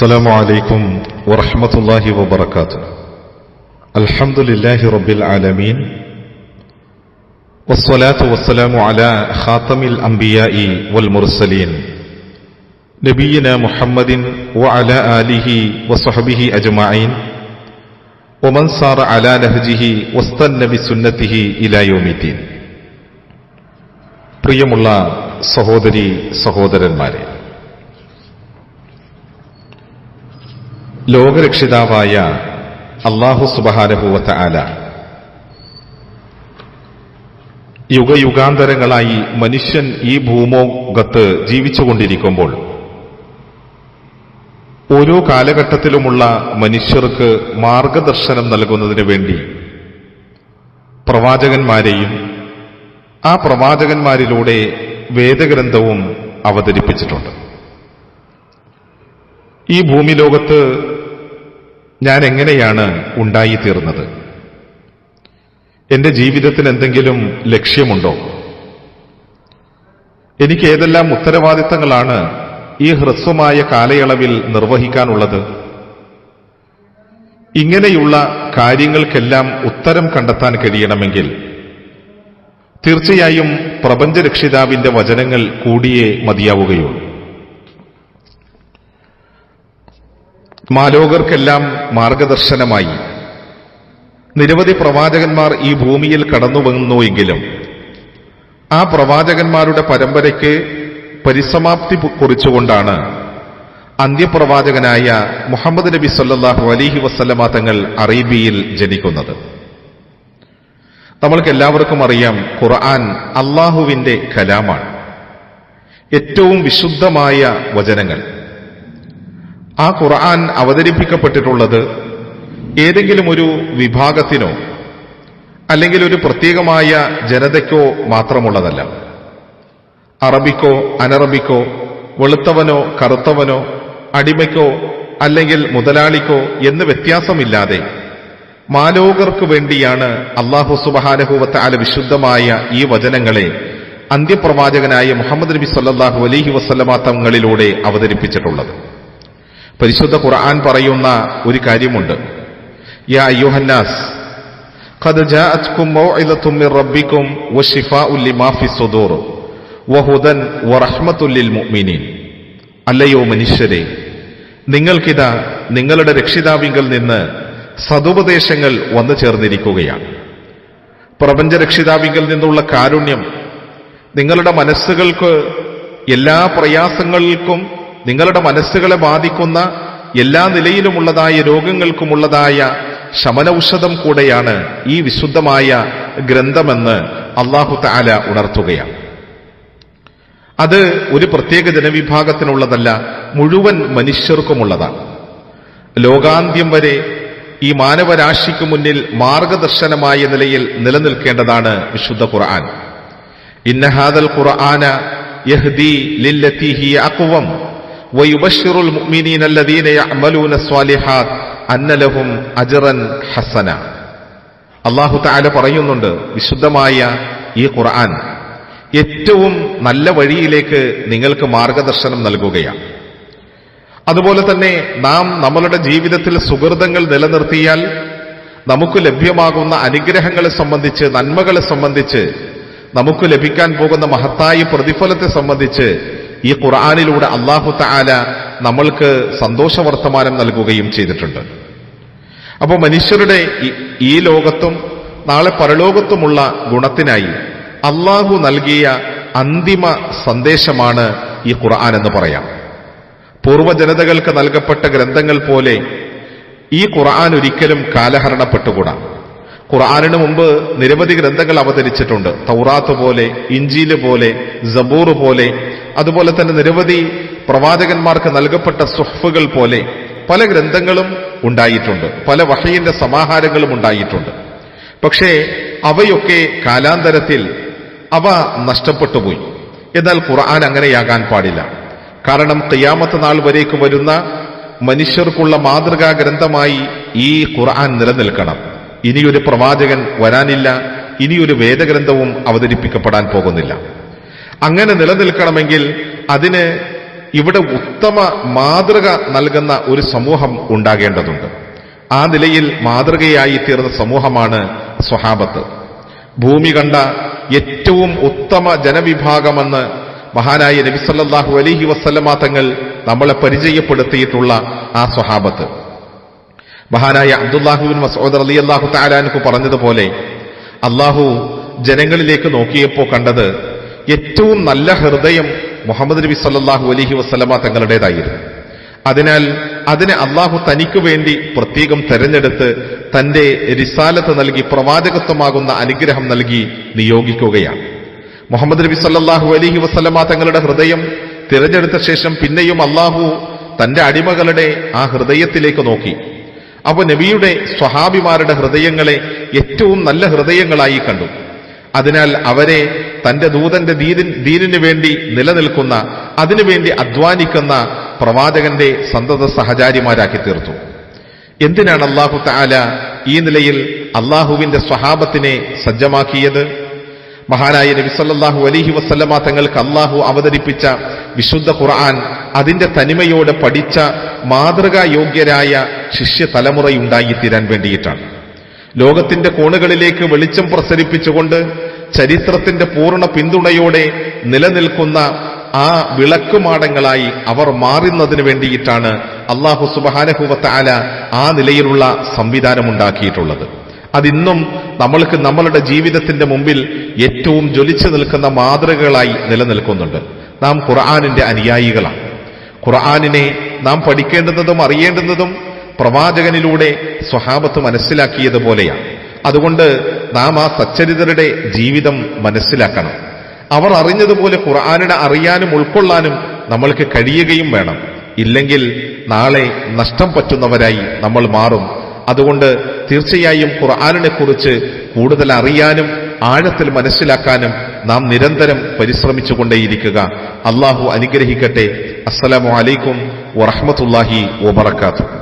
السلام عليكم ورحمة الله وبركاته الحمد لله رب العالمين والصلاة والسلام على خاتم الأنبياء والمرسلين نبينا محمد وعلى آله وصحبه أجمعين ومن صار على نهجه واستنى بسنته إلى يوم الدين പ്രിയമുള്ള സഹോദരി സഹോദരന്മാരെ ലോകരക്ഷിതാവായ അള്ളാഹു സുബഹാനഹുവത്ത ആല യുഗയുഗാന്തരങ്ങളായി മനുഷ്യൻ ഈ ഭൂമോകത്ത് ജീവിച്ചുകൊണ്ടിരിക്കുമ്പോൾ ഓരോ കാലഘട്ടത്തിലുമുള്ള മനുഷ്യർക്ക് മാർഗദർശനം നൽകുന്നതിന് വേണ്ടി പ്രവാചകന്മാരെയും ആ പ്രവാചകന്മാരിലൂടെ വേദഗ്രന്ഥവും അവതരിപ്പിച്ചിട്ടുണ്ട്. ഈ ഭൂമി ലോകത്ത് ഞാൻ എങ്ങനെയാണ് ഉണ്ടായിത്തീർന്നത്? എന്റെ ജീവിതത്തിന് എന്തെങ്കിലും ലക്ഷ്യമുണ്ടോ? എനിക്ക് ഏതെല്ലാം ഉത്തരവാദിത്തങ്ങളാണ് ഈ ഹ്രസ്വമായ കാലയളവിൽ നിർവഹിക്കാനുള്ളത്? ഇങ്ങനെയുള്ള കാര്യങ്ങൾക്കെല്ലാം ഉത്തരം കണ്ടെത്താൻ കഴിയണമെങ്കിൽ തീർച്ചയായും പ്രപഞ്ചരക്ഷിതാവിന്റെ വചനങ്ങൾ കൂടിയേ മതിയാവുകയുള്ളൂ. മാലോകർക്കെല്ലാം മാർഗദർശനമായി. നിരവധി പ്രവാചകന്മാർ ഈ ഭൂമിയിൽ കടന്നു വന്നുവെങ്കിലും ആ പ്രവാചകന്മാരുടെ പരമ്പരയ്ക്ക് പരിസമാപ്തി കുറിച്ചുകൊണ്ടാണ് അന്ത്യപ്രവാചകനായ മുഹമ്മദ് നബി സല്ലാഹു അലിഹി വസ്ലമ തങ്ങൾ അറേബ്യയിൽ ജനിക്കുന്നത്. നമ്മൾക്ക് എല്ലാവർക്കും അറിയാം ഖുർആൻ അള്ളാഹുവിന്റെ കലാമാണ്. ഏറ്റവും വിശുദ്ധമായ വചനങ്ങൾ. ആ ഖുർആൻ അവതരിപ്പിക്കപ്പെട്ടിട്ടുള്ളത് ഏതെങ്കിലും ഒരു വിഭാഗത്തിനോ അല്ലെങ്കിൽ ഒരു പ്രത്യേകമായ ജനതയ്ക്കോ മാത്രമുള്ളതല്ല. അറബിക്കോ അനറബിക്കോ വെളുത്തവനോ കറുത്തവനോ അടിമയ്ക്കോ അല്ലെങ്കിൽ മുതലാളിക്കോ എന്ന് വ്യത്യാസമില്ലാതെ മാലോകർക്ക് വേണ്ടിയാണ് അള്ളാഹു സുബഹാനഹുവത്ത് അല വിശുദ്ധമായ ഈ വചനങ്ങളെ അന്ത്യപ്രവാചകനായ മുഹമ്മദ് നബി സല്ലാഹു അലഹി വസ്ലമാ തങ്ങളിലൂടെ അവതരിപ്പിച്ചിട്ടുള്ളത്. പരിശുദ്ധ ഖുർആൻ പറയുന്ന ഒരു കാര്യമുണ്ട് യാ യുഹന്നാസ് قد جاءتكم موعظة من ربكم وشفاء لما في الصدور وهدى ورحمة للمؤمنين അല്ലയോ മനുഷ്യരെ നിങ്ങൾക്കിതാ നിങ്ങളുടെ രക്ഷിതാവിങ്കൽ നിന്ന് സതുപദേശങ്ങൾ വന്നു ചേർന്നിരിക്കുകയാണ് പ്രപഞ്ച രക്ഷിതാവിങ്കൽ നിന്നുള്ള കാരുണ്യം നിങ്ങളുടെ മനസ്സുകൾക്ക് എല്ലാ പ്രയാസങ്ങൾക്കും നിങ്ങളുടെ മനസ്സുകളെ ബാധിക്കുന്ന എല്ലാ നിലയിലുമുള്ളതായ രോഗങ്ങൾക്കുമുള്ളതായ ശമനൌഷധം കൂടെയാണ് ഈ വിശുദ്ധമായ ഗ്രന്ഥമെന്ന് അള്ളാഹു താല ഉണർത്തുകയാണ്. അത് ഒരു പ്രത്യേക ജനവിഭാഗത്തിനുള്ളതല്ല മുഴുവൻ മനുഷ്യർക്കുമുള്ളതാണ്. ലോകാന്ത്യം വരെ ഈ മാനവരാശിക്ക് മുന്നിൽ മാർഗദർശനമായ നിലയിൽ നിലനിൽക്കേണ്ടതാണ് വിശുദ്ധ ഖുർആൻ. ഇന്നഹാദൽ ഖുർആന യഹ്ദി ലില്ലത്തി ഹിയ സ്വാലിഹാത്ത് അന്നലഹും ഹസന അള്ളാഹു താല പറയുന്നുണ്ട് വിശുദ്ധമായ ഈ ഖുർആൻ ഏറ്റവും നല്ല വഴിയിലേക്ക് നിങ്ങൾക്ക് മാർഗദർശനം നൽകുകയാണ്. അതുപോലെ തന്നെ നാം നമ്മളുടെ ജീവിതത്തിൽ സുഹൃതങ്ങൾ നിലനിർത്തിയാൽ നമുക്ക് ലഭ്യമാകുന്ന അനുഗ്രഹങ്ങളെ സംബന്ധിച്ച് നന്മകളെ സംബന്ധിച്ച് നമുക്ക് ലഭിക്കാൻ പോകുന്ന മഹത്തായ പ്രതിഫലത്തെ സംബന്ധിച്ച് ഈ ഖുർആാനിലൂടെ അള്ളാഹു താല നമ്മൾക്ക് സന്തോഷവർത്തമാനം നൽകുകയും ചെയ്തിട്ടുണ്ട്. അപ്പോൾ മനുഷ്യരുടെ ഈ ലോകത്തും നാളെ പരലോകത്തുമുള്ള ഗുണത്തിനായി അള്ളാഹു നൽകിയ അന്തിമ സന്ദേശമാണ് ഈ ഖുർആൻ എന്ന് പറയാം. പൂർവജനതകൾക്ക് നൽകപ്പെട്ട ഗ്രന്ഥങ്ങൾ പോലെ ഈ ഖുർആൻ ഒരിക്കലും കാലഹരണപ്പെട്ടുകൂടാ. ഖുർആാനിന് മുമ്പ് നിരവധി ഗ്രന്ഥങ്ങൾ അവതരിച്ചിട്ടുണ്ട്. തൗറാത്ത് പോലെ ഇഞ്ചീൽ പോലെ ജബൂർ പോലെ അതുപോലെ തന്നെ നിരവധി പ്രവാചകന്മാർക്ക് നൽകപ്പെട്ട സുഹഫുകൾ പോലെ പല ഗ്രന്ഥങ്ങളും ഉണ്ടായിട്ടുണ്ട്. പല വഹയിന്റെ സമാഹാരങ്ങളും ഉണ്ടായിട്ടുണ്ട്. പക്ഷേ അവയൊക്കെ കാലാന്തരത്തിൽ അവ നഷ്ടപ്പെട്ടുപോയി എന്നാൽ ഖുർആൻ അങ്ങനെയാകാൻ പാടില്ല. കാരണം കയ്യാമത്ത് നാൾ വരേക്ക് വരുന്ന മനുഷ്യർക്കുള്ള മാതൃകാ ഗ്രന്ഥമായി ഈ ഖുർആൻ നിലനിൽക്കണം. ഇനിയൊരു പ്രവാചകൻ വരാനില്ല. ഇനിയൊരു വേദഗ്രന്ഥവും അവതരിപ്പിക്കപ്പെടാൻ പോകുന്നില്ല. അങ്ങനെ നിലനിൽക്കണമെങ്കിൽ അതിന് ഇവിടെ ഉത്തമ മാതൃക നൽകുന്ന ഒരു സമൂഹം ഉണ്ടാകേണ്ടതുണ്ട്. ആ നിലയിൽ മാതൃകയായി തീർന്ന സമൂഹമാണ് സ്വഹാബത്ത്. ഭൂമി കണ്ട ഏറ്റവും ഉത്തമ ജനവിഭാഗമെന്ന് മഹാനായ നബിസല്ലാഹു അലഹി വസ്ലമാ തങ്ങൾ നമ്മളെ പരിചയപ്പെടുത്തിയിട്ടുള്ള ആ സ്വഹാബത്ത്. മഹാനായ അബ്ദുല്ലാഹുബിൻ മസോദർ അലി അള്ളാഹു താലാനുക്ക് പറഞ്ഞതുപോലെ അള്ളാഹു ജനങ്ങളിലേക്ക് നോക്കിയപ്പോൾ കണ്ടത് ഏറ്റവും നല്ല ഹൃദയം മുഹമ്മദ് നബി സല്ലാഹു അലഹി വസ്ലമ തങ്ങളുടേതായിരുന്നു. അതിനാൽ അതിനെ അള്ളാഹു തനിക്ക് വേണ്ടി പ്രത്യേകം തെരഞ്ഞെടുത്ത് തന്റെ രിസാലത്ത് നൽകി പ്രവാചകത്വമാകുന്ന അനുഗ്രഹം നൽകി നിയോഗിക്കുകയാണ്. മുഹമ്മദ് നബി സല്ലാഹു അലഹി വസ്ലമ തങ്ങളുടെ ഹൃദയം തിരഞ്ഞെടുത്ത ശേഷം പിന്നെയും അള്ളാഹു തന്റെ അടിമകളുടെ ആ ഹൃദയത്തിലേക്ക് നോക്കി. അപ്പോൾ നബിയുടെ സ്വഹാബിമാരുടെ ഹൃദയങ്ങളെ ഏറ്റവും നല്ല ഹൃദയങ്ങളായി കണ്ടു. അതിനാൽ അവരെ തന്റെ ദൂതന്റെ ദീനിൻ ദീനിനു വേണ്ടി നിലനിൽക്കുന്ന അതിനുവേണ്ടി അധ്വാനിക്കുന്ന പ്രവാചകന്റെ സന്തത സഹചാരിമാരാക്കി തീർത്തു. എന്തിനാണ് അള്ളാഹു താല ഈ നിലയിൽ അള്ളാഹുവിന്റെ സ്വഹാബത്തിനെ സജ്ജമാക്കിയത്? മഹാനായ നബിസല്ലാഹു അലിഹി വസ്ലമ തങ്ങൾക്ക് അള്ളാഹു അവതരിപ്പിച്ച വിശുദ്ധ ഖുർആൻ അതിന്റെ തനിമയോടെ പഠിച്ച മാതൃകായോഗ്യരായ ശിഷ്യ തലമുറയുണ്ടായിത്തീരാൻ വേണ്ടിയിട്ടാണ്. ലോകത്തിന്റെ കോണുകളിലേക്ക് വെളിച്ചം പ്രസരിപ്പിച്ചുകൊണ്ട് ചരിത്രത്തിന്റെ പൂർണ പിന്തുണയോടെ നിലനിൽക്കുന്ന ആ വിളക്കുമാടങ്ങളായി അവർ മാറുന്നതിന് വേണ്ടിയിട്ടാണ് അള്ളാഹു സുബാനഹുവത്ത ആല ആ നിലയിലുള്ള സംവിധാനമുണ്ടാക്കിയിട്ടുള്ളത്. അതിന്നും നമ്മൾക്ക് നമ്മളുടെ ജീവിതത്തിന്റെ മുമ്പിൽ ഏറ്റവും ജ്വലിച്ചു നിൽക്കുന്ന മാതൃകകളായി നിലനിൽക്കുന്നുണ്ട്. നാം ഖുർആാനിന്റെ അനുയായികളാണ്. ഖുർആാനിനെ നാം പഠിക്കേണ്ടുന്നതും അറിയേണ്ടുന്നതും പ്രവാചകനിലൂടെ സ്വഹാബത്ത് മനസ്സിലാക്കിയതുപോലെയാണ്. അതുകൊണ്ട് നാം ആ സച്ചരിതരുടെ ജീവിതം മനസ്സിലാക്കണം. അവർ അറിഞ്ഞതുപോലെ ഖുർആാനിനെ അറിയാനും ഉൾക്കൊള്ളാനും നമ്മൾക്ക് കഴിയുകയും വേണം. ഇല്ലെങ്കിൽ നാളെ നഷ്ടം പറ്റുന്നവരായി നമ്മൾ മാറും. അതുകൊണ്ട് തീർച്ചയായും ഖുർആാനിനെ കുറിച്ച് കൂടുതൽ അറിയാനും ആഴത്തിൽ മനസ്സിലാക്കാനും നാം നിരന്തരം പരിശ്രമിച്ചു കൊണ്ടേയിരിക്കുക അള്ളാഹു അനുഗ്രഹിക്കട്ടെ. അസ്സലാമു അലൈക്കും വറഹമത്തല്ലാഹി വബർക്കാത്തു